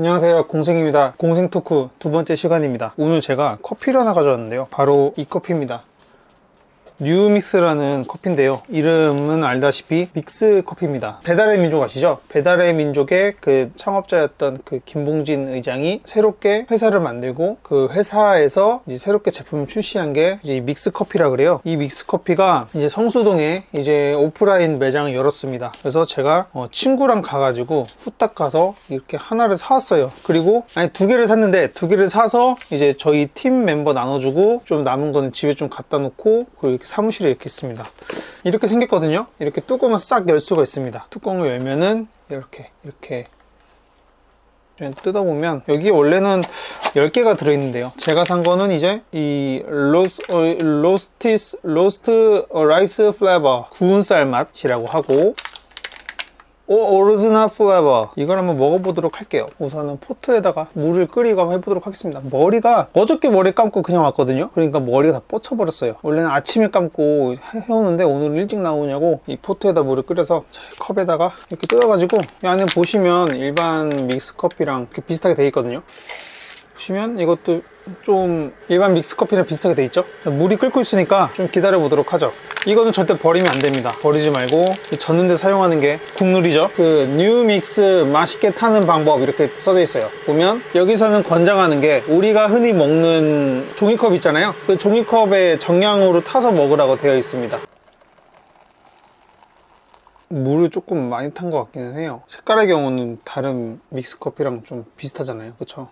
안녕하세요. 공생입니다. 공생 토크 두 번째 시간입니다. 오늘 제가 커피를 하나 가져왔는데요. 바로 이 커피입니다 뉴믹스라는 커피인데요. 이름은 알다시피 믹스 커피입니다. 배달의 민족 아시죠? 배달의 민족의 그 창업자였던 그 김봉진 의장이 새롭게 회사를 만들고 그 회사에서 이제 새롭게 제품을 출시한 게 이제 이 믹스 커피라 그래요. 이 믹스 커피가 이제 성수동에 이제 오프라인 매장을 열었습니다. 그래서 제가 어, 친구랑 가가지고 후딱 가서 이렇게 하나를 사왔어요. 그리고 아니 두 개를 샀는데 두 개를 사서 이제 저희 팀 멤버 나눠주고 좀 남은 거는 집에 좀 갖다 놓고 그리고 이렇게 사무실에 이렇게 있습니다. 이렇게 생겼거든요. 이렇게 뚜껑을 싹 열 수가 있습니다. 뚜껑을 열면은 이렇게 이렇게 좀 뜯어보면 여기 원래는 10개가 들어있는데요. 제가 산 거는 이제 이 로스, 어, 로스티스 로스트 라이스 플레버 구운 쌀 맛이라고 하고 오, 오리지널 플레버 이걸 한번 먹어보도록 할게요. 우선은 포트에다가 물을 끓이고 해보도록 하겠습니다. 머리가 어저께 머리 감고 그냥 왔거든요. 그러니까 머리가 다 뻗쳐버렸어요. 원래는 아침에 감고 해- 해오는데 오늘은 일찍 나오냐고 이 포트에다 물을 끓여서 자, 컵에다가 이렇게 뜯어가지고 이 안에 보시면 일반 믹스 커피랑 비슷하게 돼 있거든요 보시면 이것도 좀 일반 믹스 커피랑 비슷하게 돼 있죠? 물이 끓고 있으니까 좀 기다려 보도록 하죠. 이거는 절대 버리면 안 됩니다. 버리지 말고 젓는데 사용하는 게 국룰이죠. 그 뉴믹스 맛있게 타는 방법 이렇게 써져 있어요. 보면 여기서는 권장하는 게 우리가 흔히 먹는 종이컵 있잖아요. 그 종이컵에 정량으로 타서 먹으라고 되어 있습니다. 물을 조금 많이 탄 것 같기는 해요. 색깔의 경우는 다른 믹스 커피랑 좀 비슷하잖아요. 그쵸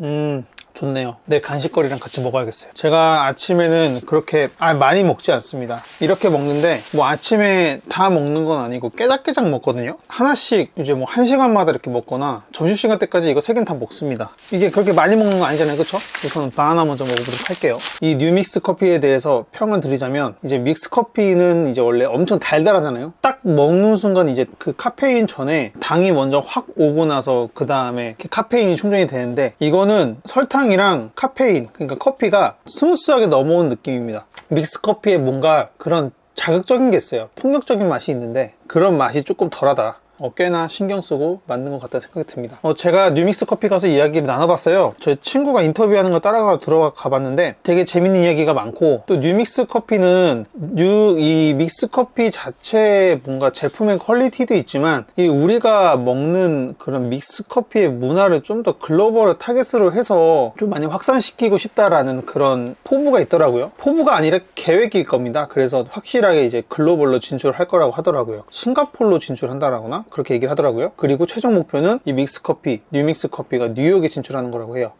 음 좋네요. 내 간식거리랑 같이 먹어야겠어요. 제가 아침에는 그렇게 아, 많이 먹지 않습니다. 이렇게 먹는데 뭐 아침에 다 먹는 건 아니고 깨작깨작 먹거든요. 하나씩 이제 뭐 한 시간마다 이렇게 먹거나 점심시간 때까지 이거 세 개는 다 먹습니다. 이게 그렇게 많이 먹는 거 아니잖아요. 그쵸? 우선 바나나 먼저 먹어보도록 할게요. 이 뉴믹스 커피에 대해서 평을 드리자면 이제 믹스 커피는 이제 원래 엄청 달달하잖아요. 딱 먹는 순간 이제 그 카페인 전에 당이 먼저 확 오고 나서 그 다음에 카페인이 충전이 되는데 이거는 설탕 이랑 카페인 그러니까 커피가 스무스하게 넘어온 느낌입니다. 믹스 커피에 뭔가 그런 자극적인 게 있어요. 폭력적인 맛이 있는데 그런 맛이 조금 덜하다 어, 꽤나 신경 쓰고 만든 것 같다는 생각이 듭니다. 어, 제가 뉴믹스 커피 가서 이야기를 나눠봤어요. 저 친구가 인터뷰하는 거 따라가 들어가 봤는데 되게 재밌는 이야기가 많고 또 뉴믹스 커피는 뉴 이 믹스 커피 자체 뭔가 제품의 퀄리티도 있지만 이 우리가 먹는 그런 믹스 커피의 문화를 좀 더 글로벌 타겟으로 해서 좀 많이 확산시키고 싶다라는 그런 포부가 있더라고요. 포부가 아니라 계획일 겁니다. 그래서 확실하게 이제 글로벌로 진출할 거라고 하더라고요. 싱가폴로 진출한다라거나 그렇게 얘기를 하더라고요. 그리고 최종 목표는 이 믹스 커피, 뉴믹스 커피가 뉴욕에 진출하는 거라고 해요.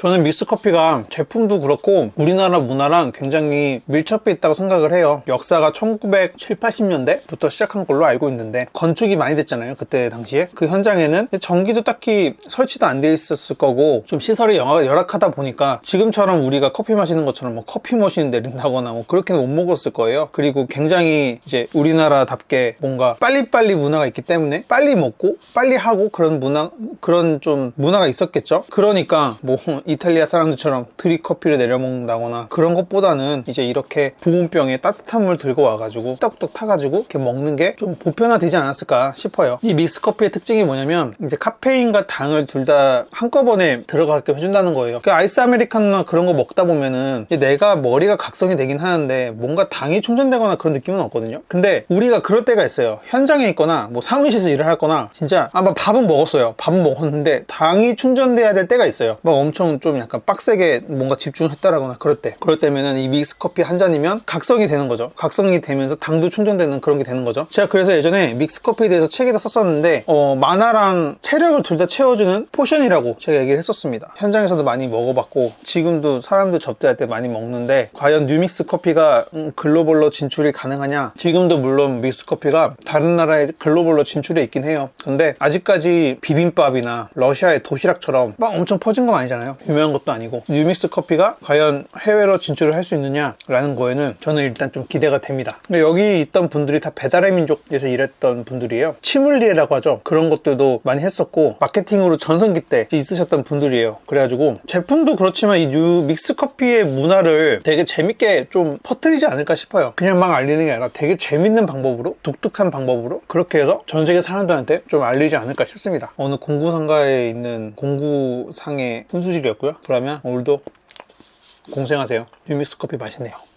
저는 믹스 커피가 제품도 그렇고 우리나라 문화랑 굉장히 밀접해 있다고 생각을 해요. 역사가 1970, 80년대부터 시작한 걸로 알고 있는데 건축이 많이 됐잖아요. 그때 당시에. 그 현장에는 전기도 딱히 설치도 안 돼 있었을 거고 좀 시설이 영- 열악하다 보니까 지금처럼 우리가 커피 마시는 것처럼 뭐 커피 머신 내린다거나 뭐 그렇게는 못 먹었을 거예요. 그리고 굉장히 이제 우리나라답게 뭔가 빨리빨리 문화가 있기 때문에 빨리 먹고 빨리 하고 그런 문화 그런 좀 문화가 있었겠죠. 그러니까 뭐 이탈리아 사람들처럼 드립커피를 내려 먹는다거나 그런 것보다는 이제 이렇게 보온병에 따뜻한 물 들고 와가지고 뚝뚝 타가지고 이렇게 먹는 게 좀 보편화되지 않았을까 싶어요. 이 믹스 커피의 특징이 뭐냐면 이제 카페인과 당을 둘 다 한꺼번에 들어가게 해준다는 거예요. 그 아이스 아메리카노나 그런 거 먹다 보면은 내가 머리가 각성이 되긴 하는데 뭔가 당이 충전되거나 그런 느낌은 없거든요. 근데 우리가 그럴 때가 있어요. 현장에 있거나 뭐 사무실에서 일을 하거나 진짜 아마 밥은 먹었어요. 밥은 먹었는데 당이 충전돼야 될 때가 있어요. 막 엄청 좀 약간 빡세게 뭔가 집중했다라거나 그럴 때 그럴 때면은 이 믹스 커피 한 잔이면 각성이 되는 거죠. 각성이 되면서 당도 충전되는 그런 게 되는 거죠. 제가 그래서 예전에 믹스 커피에 대해서 책에다 썼었는데 어, 만화랑 체력을 둘 다 채워주는 포션이라고 제가 얘기를 했었습니다. 현장에서도 많이 먹어봤고 지금도 사람들 접대할 때 많이 먹는데 과연 뉴믹스 커피가 음, 글로벌로 진출이 가능하냐? 지금도 물론 믹스 커피가 다른 나라에 글로벌로 진출해 있긴 해요. 근데 아직까지 비빔밥이나 러시아의 도시락처럼 막 엄청 퍼진 건 아니잖아요. 유명한 것도 아니고 뉴믹스 커피가 과연 해외로 진출을 할 수 있느냐라는 거에는 저는 일단 좀 기대가 됩니다. 근데 여기 있던 분들이 다 배달의 민족에서 일했던 분들이에요. 치물리에라고 하죠. 그런 것들도 많이 했었고 마케팅으로 전성기 때 있으셨던 분들이에요. 그래가지고 제품도 그렇지만 이 뉴믹스 커피의 문화를 되게 재밌게 좀 퍼뜨리지 않을까 싶어요. 그냥 막 알리는 게 아니라 되게 재밌는 방법으로 독특한 방법으로 그렇게 해서 전 세계 사람들한테 좀 알리지 않을까 싶습니다. 어느 공구상가에 있는 공구상의 분수실이었고 요. 그러면 오늘도 공생하세요. 뉴믹스 커피 맛있네요.